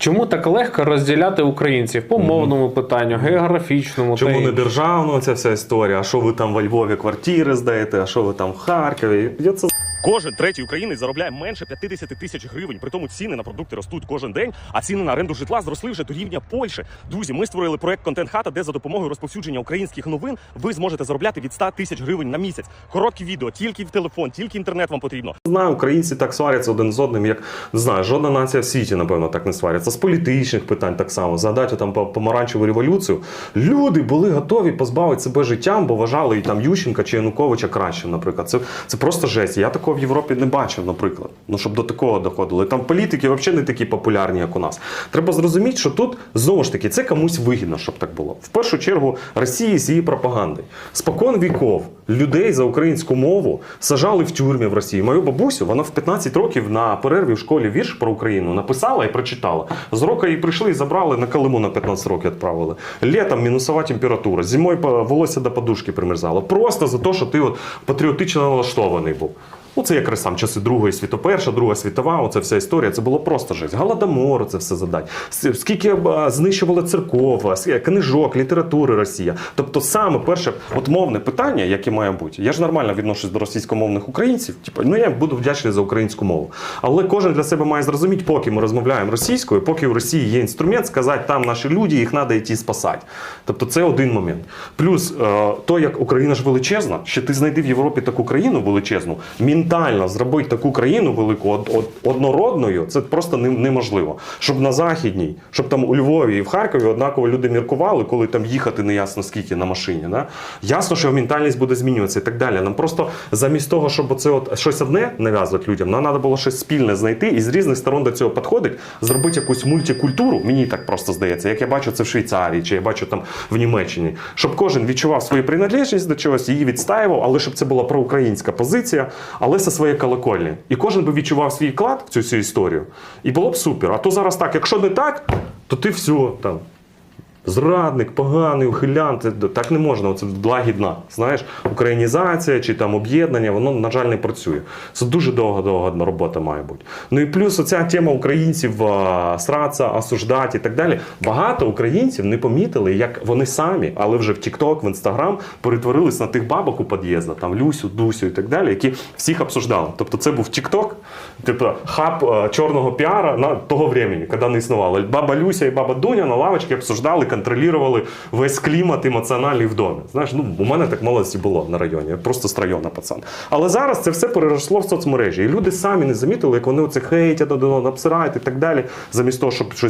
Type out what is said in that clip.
Чому так легко розділяти українців по мовному питанню, географічному та Чому не державна ця вся історія? А що ви там во Львові квартири здаєте? А що ви там в Харкові? Я це Кожен третій українець заробляє менше 50 тисяч гривень. При тому ціни на продукти ростуть кожен день, а ціни на оренду житла зросли вже до рівня Польщі. Друзі, ми створили проект Контент Хата, де за допомогою розповсюдження українських новин ви зможете заробляти від 100 тисяч гривень на місяць. Короткі відео, тільки в телефон, тільки інтернет вам потрібно. знаю, українці так сваряться один з одним, як не знаю, жодна нація в світі, напевно, так не сваряться. З політичних питань так само. Згадайте там по- помаранчеву революцію. Люди були готові позбавити себе життям, бо вважали і там Ющенка чи Януковича кращим, наприклад. Це, це просто жесть. Я такого в Європі не бачив, наприклад. Ну, щоб до такого доходило. Там політики взагалі не такі популярні, як у нас. Треба зрозуміти, що тут знову ж таки це комусь вигідно, щоб так було. В першу чергу Росії з її пропагандою. Спокон віков людей за українську мову сажали в тюрмі в Росії. Мою бабусю, вона в 15 років на перерві в школі вірш про Україну написала і прочитала. З року її прийшли і забрали на Калиму на 15 років відправили. Літом мінусова температура, зимою волосся до подушки примерзало. Просто за те, що ти от патріотично налаштований був. Ну, це якраз сам часи Другої світу, перша, Друга світова, оце вся історія. Це було просто жесть. Голодомор, це все задать. Скільки б, знищували церков, книжок, літератури Росія. Тобто, саме перше от мовне питання, яке має бути. Я ж нормально відношусь до російськомовних українців. Типу, ну я буду вдячний за українську мову. Але кожен для себе має зрозуміти, поки ми розмовляємо російською, поки в Росії є інструмент, сказати, там наші люди, їх треба йти спасати. Тобто, це один момент. Плюс е, то, як Україна ж величезна, що ти знайди в Європі таку країну величезну, ментально зробити таку країну велику од- од- однородною, це просто не- неможливо. Щоб на західній, щоб там у Львові і в Харкові однаково люди міркували, коли там їхати не ясно скільки на машині. Да? Ясно, що ментальність буде змінюватися і так далі. Нам просто замість того, щоб оце от щось одне нав'язувати людям, нам треба було щось спільне знайти і з різних сторон до цього підходить, зробити якусь мультикультуру. Мені так просто здається, як я бачу це в Швейцарії, чи я бачу там в Німеччині, щоб кожен відчував свою приналежність до чогось, її відстаював, але щоб це була проукраїнська позиція, але це своє колокольні. І кожен би відчував свій вклад в цю всю історію. І було б супер. А то зараз так, якщо не так, то ти все там. Зрадник, поганий, ухилян, це так не можна. Це лагідна. Знаєш, українізація чи там об'єднання, воно, на жаль, не працює. Це дуже довга-довга робота має бути. Ну і плюс оця тема українців а, сраться, осуждати і так далі. Багато українців не помітили, як вони самі, але вже в TikTok, в Instagram перетворились на тих бабок у під'їзда, там Люсю, Дусю і так далі, які всіх обсуждали. Тобто це був TikTok, типу хаб чорного піара на того времени, коли не існувало. Баба Люся і баба Дуня на лавочці обсуждали, контролювали весь клімат емоціональний в домі. Знаєш, ну у мене так молодості було на районі. Просто з району пацан. Але зараз це все переросло в соцмережі. І люди самі не замітили, як вони оце хейтять обсирають і так далі, замість того, щоб щось